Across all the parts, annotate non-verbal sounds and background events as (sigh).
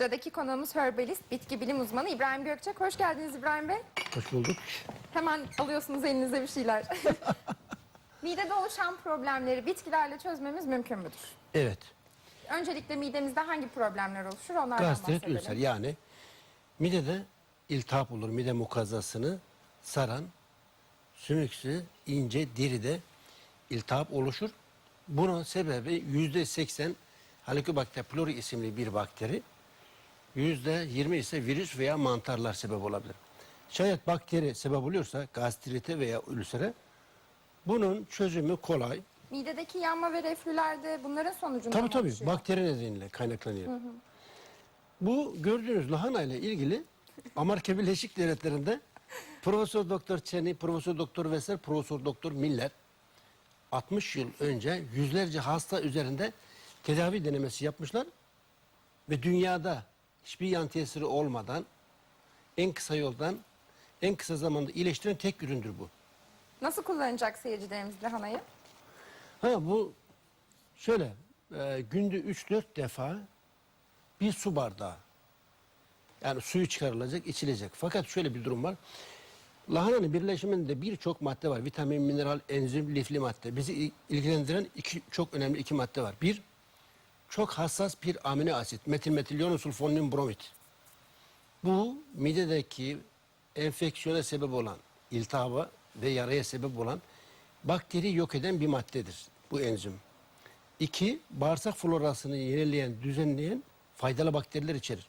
Sıradaki konuğumuz herbalist, bitki bilim uzmanı İbrahim Gökçek. Hoş geldiniz İbrahim Bey. Hoş bulduk. Hemen alıyorsunuz elinize bir şeyler. (laughs) Midede oluşan problemleri bitkilerle çözmemiz mümkün müdür? Evet. Öncelikle midemizde hangi problemler oluşur onlardan Gastrit bahsedelim. ülser yani midede iltihap olur. Mide mukazzasını saran sümüksü ince deride iltihap oluşur. Bunun sebebi yüzde seksen Helicobacter pylori isimli bir bakteri. Yüzde yirmi ise virüs veya mantarlar sebep olabilir. Şayet bakteri sebep oluyorsa gastrite veya ülsere bunun çözümü kolay. Midedeki yanma ve reflülerde bunların sonucunda Tabii tabii oluşuyor? bakteri nedeniyle kaynaklanıyor. Bu gördüğünüz lahana ile ilgili (laughs) Amerika Birleşik Devletleri'nde Profesör Doktor Çeni, Profesör Doktor Veser, Profesör Doktor Miller 60 yıl önce yüzlerce hasta üzerinde tedavi denemesi yapmışlar ve dünyada hiçbir yan tesiri olmadan en kısa yoldan en kısa zamanda iyileştiren tek üründür bu. Nasıl kullanacak seyircilerimiz lahanayı? Ha bu şöyle e, günde 3-4 defa bir su bardağı yani suyu çıkarılacak, içilecek. Fakat şöyle bir durum var. Lahananın birleşiminde birçok madde var. Vitamin, mineral, enzim, lifli madde. Bizi il- ilgilendiren iki, çok önemli iki madde var. Bir, çok hassas bir amino asit. Metilmetilyon sulfonun bromit. Bu midedeki enfeksiyona sebep olan, iltihaba ve yaraya sebep olan bakteri yok eden bir maddedir bu enzim. İki, bağırsak florasını yenileyen, düzenleyen faydalı bakteriler içerir.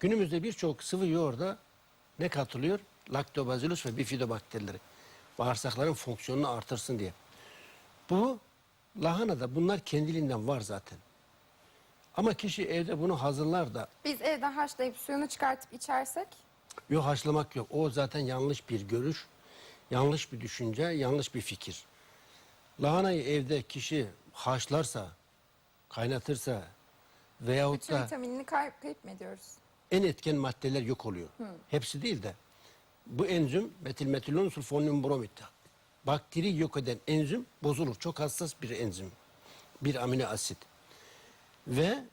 Günümüzde birçok sıvı yoğurda ne katılıyor? Lactobacillus ve bifidobakterileri. Bağırsakların fonksiyonunu artırsın diye. Bu lahanada bunlar kendiliğinden var zaten. Ama kişi evde bunu hazırlar da Biz evde haşlayıp suyunu çıkartıp içersek Yok haşlamak yok. O zaten yanlış bir görüş, yanlış bir düşünce, yanlış bir fikir. Lahanayı evde kişi haşlarsa, kaynatırsa veyahut bütün da vitaminini kayıp, kayıp mı ediyoruz? en etken maddeler yok oluyor. Hepsi değil de. Bu enzim metilmetilon sulfonyum bromit. Bakteri yok eden enzim bozulur. Çok hassas bir enzim. Bir amino asit. Ve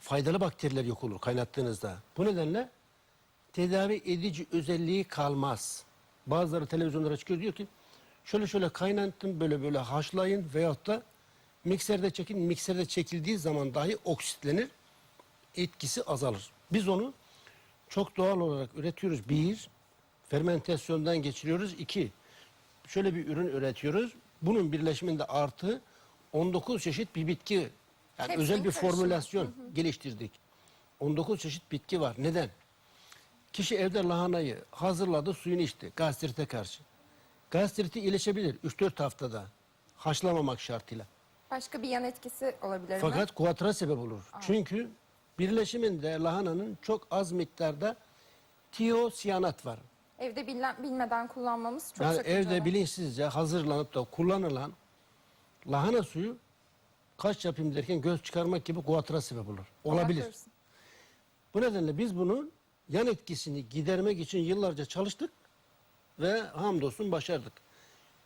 faydalı bakteriler yok olur kaynattığınızda. Bu nedenle tedavi edici özelliği kalmaz. Bazıları televizyonlara çıkıyor diyor ki şöyle şöyle kaynattım böyle böyle haşlayın veyahut da mikserde çekin. Mikserde çekildiği zaman dahi oksitlenir. Etkisi azalır. Biz onu çok doğal olarak üretiyoruz. Bir, fermentasyondan geçiriyoruz. İki, şöyle bir ürün üretiyoruz. Bunun birleşiminde artı 19 çeşit bir bitki yani Hepsinin özel bir karışımı. formülasyon geliştirdik. 19 çeşit bitki var. Neden? Kişi evde lahanayı hazırladı, suyunu içti gastrite karşı. Gastriti iyileşebilir 3-4 haftada. Haşlamamak şartıyla. Başka bir yan etkisi olabilir mi? Fakat kuatra sebep olur. Çünkü birleşiminde lahananın çok az miktarda tiosiyanat var. Evde bilmem- bilmeden kullanmamız çok yani sakıncalı. evde bilinçsizce hazırlanıp da kullanılan lahana suyu kaç yapayım derken göz çıkarmak gibi kuatra sebep olur. Olabilir. Bu nedenle biz bunun yan etkisini gidermek için yıllarca çalıştık ve hamdolsun başardık.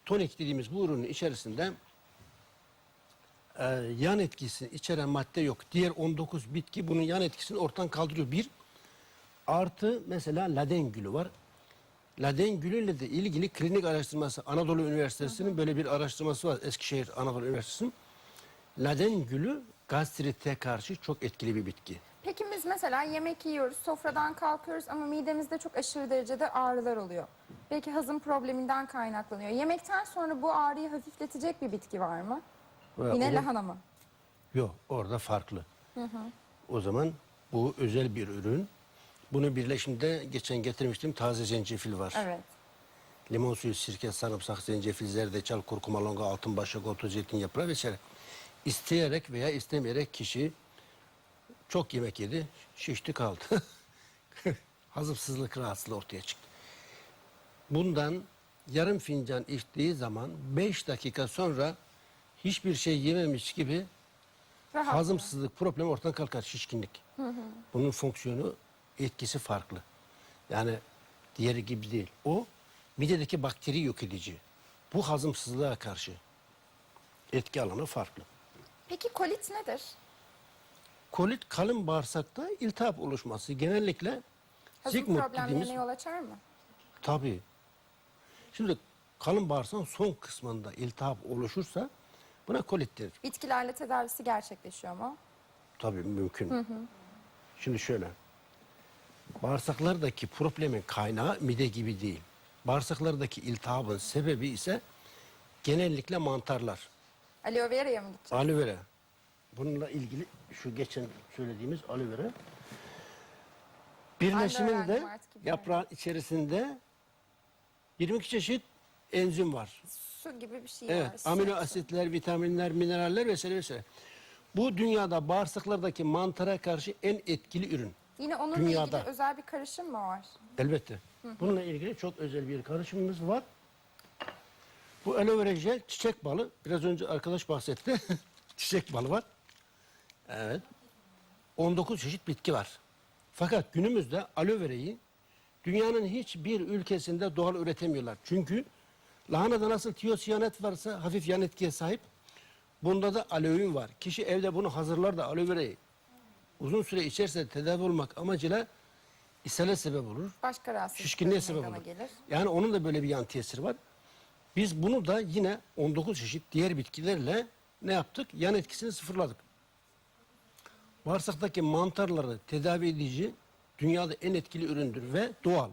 Tonik dediğimiz bu ürünün içerisinde e, yan etkisini içeren madde yok. Diğer 19 bitki bunun yan etkisini ortadan kaldırıyor. Bir, artı mesela laden gülü var. Laden gülüyle de ilgili klinik araştırması Anadolu Üniversitesi'nin böyle bir araştırması var. Eskişehir Anadolu Üniversitesi'nin. Laden gülü gastrite karşı çok etkili bir bitki. Peki biz mesela yemek yiyoruz, sofradan kalkıyoruz ama midemizde çok aşırı derecede ağrılar oluyor. Belki hazım probleminden kaynaklanıyor. Yemekten sonra bu ağrıyı hafifletecek bir bitki var mı? Ve Yine onu- lahana mı? Yok orada farklı. O zaman bu özel bir ürün. Bunu birleşimde geçen getirmiştim taze zencefil var. Evet. Limon suyu, sirke, sarımsak, zencefil, zerdeçal, kurkuma, longa, altın başak, otu, zeytin yaprağı vesaire. İsteyerek veya istemeyerek kişi çok yemek yedi, şişti kaldı. (laughs) Hazımsızlık rahatsızlığı ortaya çıktı. Bundan yarım fincan içtiği zaman 5 dakika sonra hiçbir şey yememiş gibi Rahat. hazımsızlık problemi ortadan kalkar şişkinlik. Bunun fonksiyonu etkisi farklı. Yani diğeri gibi değil. O midedeki bakteri yok edici. Bu hazımsızlığa karşı etki alanı farklı. Peki kolit nedir? Kolit kalın bağırsakta iltihap oluşması. Genellikle Hazım zigmund problemlerine dediğimiz yol açar mı? tabii. Şimdi kalın bağırsağın son kısmında iltihap oluşursa buna kolit denir. Bitkilerle tedavisi gerçekleşiyor mu? Tabii mümkün. Şimdi şöyle. Bağırsaklardaki problemin kaynağı mide gibi değil. Bağırsaklardaki iltihabın sebebi ise genellikle mantarlar. Aloe vera'ya mı gidecek? Aloe vera. Bununla ilgili şu geçen söylediğimiz aloe vera. Birleşiminde yaprağın içerisinde 22 çeşit enzim var. Su gibi bir şey Evet, var. amino asitler, vitaminler, mineraller vesaire vesaire. Bu dünyada bağırsaklardaki mantara karşı en etkili ürün. Yine onunla Dünyada. ilgili özel bir karışım mı var? Elbette. Bununla ilgili çok özel bir karışımımız var. Bu aloe vera jel çiçek balı. Biraz önce arkadaş bahsetti. (laughs) çiçek balı var. Evet. 19 çeşit bitki var. Fakat günümüzde aloe verayı dünyanın hiçbir ülkesinde doğal üretemiyorlar. Çünkü lahanada nasıl tiyosiyanet varsa hafif yan etkiye sahip. Bunda da aloein var. Kişi evde bunu hazırlar da aloe verayı uzun süre içerse tedavi olmak amacıyla ishale sebep olur. Başka rahatsızlıklara Şişkinliğe sebep olur. gelir. Yani onun da böyle bir yan tesiri var. Biz bunu da yine 19 çeşit diğer bitkilerle ne yaptık? Yan etkisini sıfırladık. Bağırsaktaki mantarları tedavi edici dünyada en etkili üründür ve doğal.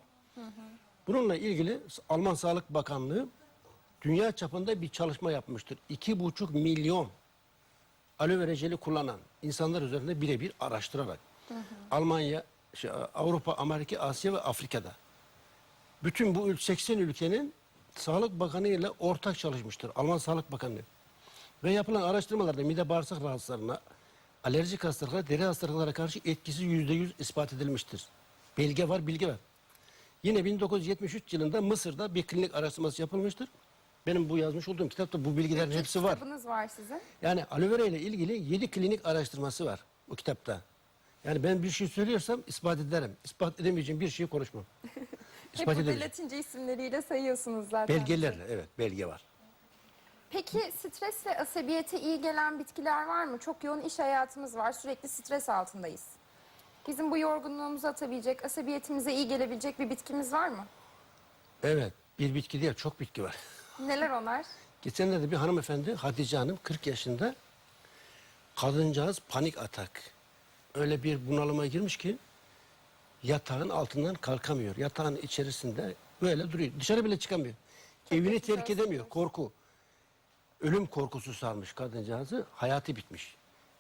Bununla ilgili Alman Sağlık Bakanlığı dünya çapında bir çalışma yapmıştır. 2,5 milyon aloe vera jeli kullanan insanlar üzerinde birebir araştırarak Almanya, şey, Avrupa, Amerika, Asya ve Afrika'da bütün bu ül- 80 ülkenin Sağlık Bakanı ile ortak çalışmıştır. Alman Sağlık Bakanlığı. Ve yapılan araştırmalarda mide bağırsak rahatsızlarına, alerjik hastalıklara, deri hastalıklara karşı etkisi yüzde yüz ispat edilmiştir. Belge var, bilgi var. Yine 1973 yılında Mısır'da bir klinik araştırması yapılmıştır. Benim bu yazmış olduğum kitapta bu bilgilerin Peki, hepsi var. Kitabınız var sizin. Yani aloe vera ile ilgili 7 klinik araştırması var bu kitapta. Yani ben bir şey söylüyorsam ispat ederim. İspat edemeyeceğim bir şeyi konuşmam. (laughs) Hep İspat burada. Latince isimleriyle sayıyorsunuz zaten. Belgelerle evet belge var. Peki stres ve asabiyete iyi gelen bitkiler var mı? Çok yoğun iş hayatımız var. Sürekli stres altındayız. Bizim bu yorgunluğumuzu atabilecek, asabiyetimize iyi gelebilecek bir bitkimiz var mı? Evet bir bitki değil çok bitki var. Neler onlar? (laughs) Geçenlerde bir hanımefendi Hatice Hanım 40 yaşında kadıncağız panik atak. Öyle bir bunalıma girmiş ki yatağın altından kalkamıyor. Yatağın içerisinde böyle duruyor. Dışarı bile çıkamıyor. Evini geçmiş terk edemiyor. Korku. Ölüm korkusu sarmış kadıncağızı. Hayatı bitmiş.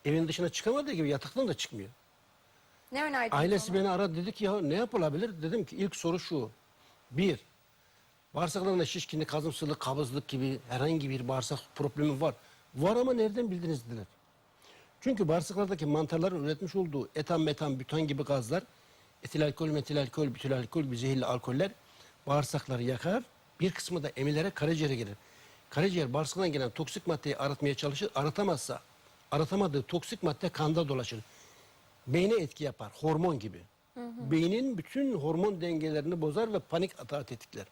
Evin dışına çıkamadığı gibi yataktan da çıkmıyor. Ne önerdiniz Ailesi ona? beni aradı dedi ki ya ne yapılabilir? Dedim ki ilk soru şu. Bir, bağırsaklarında şişkinlik, kazımsızlık, kabızlık gibi herhangi bir bağırsak problemi var. Var ama nereden bildiniz dediler. Çünkü bağırsaklardaki mantarların üretmiş olduğu etan, metan, bütan gibi gazlar, etil alkol, metil alkol, bütül alkol, bir zehirli alkoller bağırsakları yakar. Bir kısmı da emilere, karaciğere gelir. Karaciğer bağırsaktan gelen toksik maddeyi arıtmaya çalışır. Arıtamazsa, arıtamadığı toksik madde kanda dolaşır beyne etki yapar. Hormon gibi. Beynin bütün hormon dengelerini bozar ve panik atağı tetikler.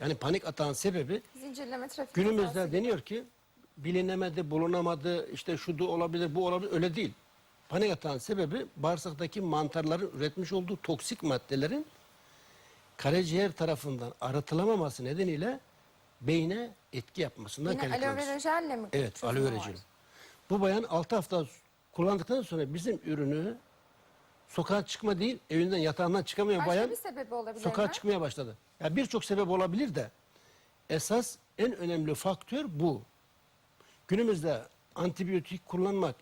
Yani panik atağın sebebi Zincirleme trafik günümüzde gibi. deniyor ki bilinemedi, bulunamadı, işte şu da olabilir, bu olabilir. Öyle değil. Panik atağın sebebi bağırsaktaki mantarların üretmiş olduğu toksik maddelerin karaciğer tarafından arıtılamaması nedeniyle beyne etki yapmasından Yine aloe vera jelle mi? Evet, aloe vera jeli. Bu bayan 6 hafta kullandıktan sonra bizim ürünü sokağa çıkma değil, evinden yatağından çıkamayan Başka bayan bir sebebi olabilir sokağa mi? çıkmaya başladı. Ya birçok sebep olabilir de esas en önemli faktör bu. Günümüzde antibiyotik kullanmak,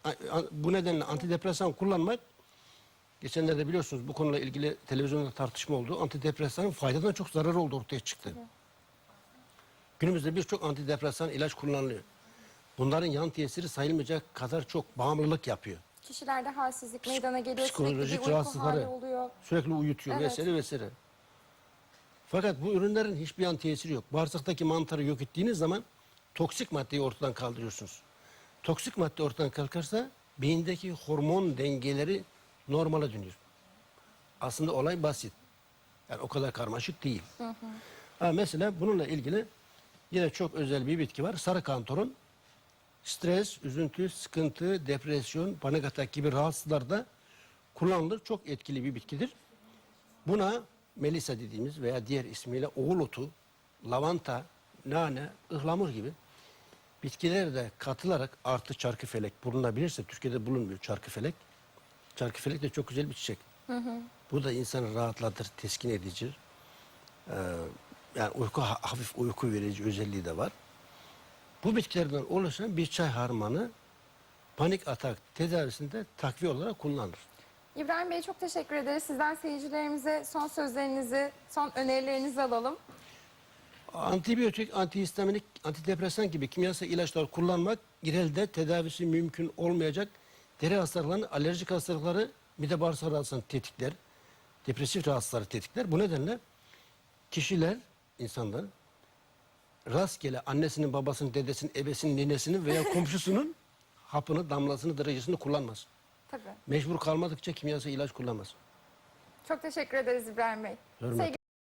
bu nedenle antidepresan kullanmak geçenlerde biliyorsunuz bu konuyla ilgili televizyonda tartışma oldu. Antidepresanın faydadan çok zararı oldu ortaya çıktı. Günümüzde birçok antidepresan ilaç kullanılıyor. Bunların yan tesiri sayılmayacak kadar çok bağımlılık yapıyor. Kişilerde halsizlik meydana geliyor. Sürekli Psikolojik uyku hali rahatsızlıkları oluyor. sürekli uyutuyor Evet. vesaire vesaire. Fakat bu ürünlerin hiçbir yan tesiri yok. Bağırsaktaki mantarı yok ettiğiniz zaman toksik maddeyi ortadan kaldırıyorsunuz. Toksik madde ortadan kalkarsa beyindeki hormon dengeleri normale dönüyor. Aslında olay basit. Yani o kadar karmaşık değil. Ha, mesela bununla ilgili yine çok özel bir bitki var. Sarı kantorun stres, üzüntü, sıkıntı, depresyon, panik atak gibi rahatsızlarda kullanılır. Çok etkili bir bitkidir. Buna melisa dediğimiz veya diğer ismiyle oğul otu, lavanta, nane, ıhlamur gibi bitkiler de katılarak artı çarkıfelek bulunabilirse Türkiye'de bulunmuyor çarkıfelek. Çarkıfelek de çok güzel bir çiçek. Bu da insanı rahatlatır, teskin edici. Ee, yani uyku ha- hafif uyku verici özelliği de var. Bu bitkilerden oluşan bir çay harmanı panik atak tedavisinde takviye olarak kullanılır. İbrahim Bey çok teşekkür ederiz. Sizden seyircilerimize son sözlerinizi, son önerilerinizi alalım. Antibiyotik, antihistaminik, antidepresan gibi kimyasal ilaçlar kullanmak genelde tedavisi mümkün olmayacak deri hastalıklarını, alerjik hastalıkları, mide bağırsak rahatsızlığını tetikler, depresif rahatsızlıkları tetikler. Bu nedenle kişiler, insanlar rastgele annesinin, babasının, dedesinin, ebesinin, ninesinin veya (laughs) komşusunun hapını, damlasını, derecesini kullanmaz. Tabii. Mecbur kalmadıkça kimyasal ilaç kullanmaz. Çok teşekkür ederiz İbrahim Bey. Hürmet. Sevgili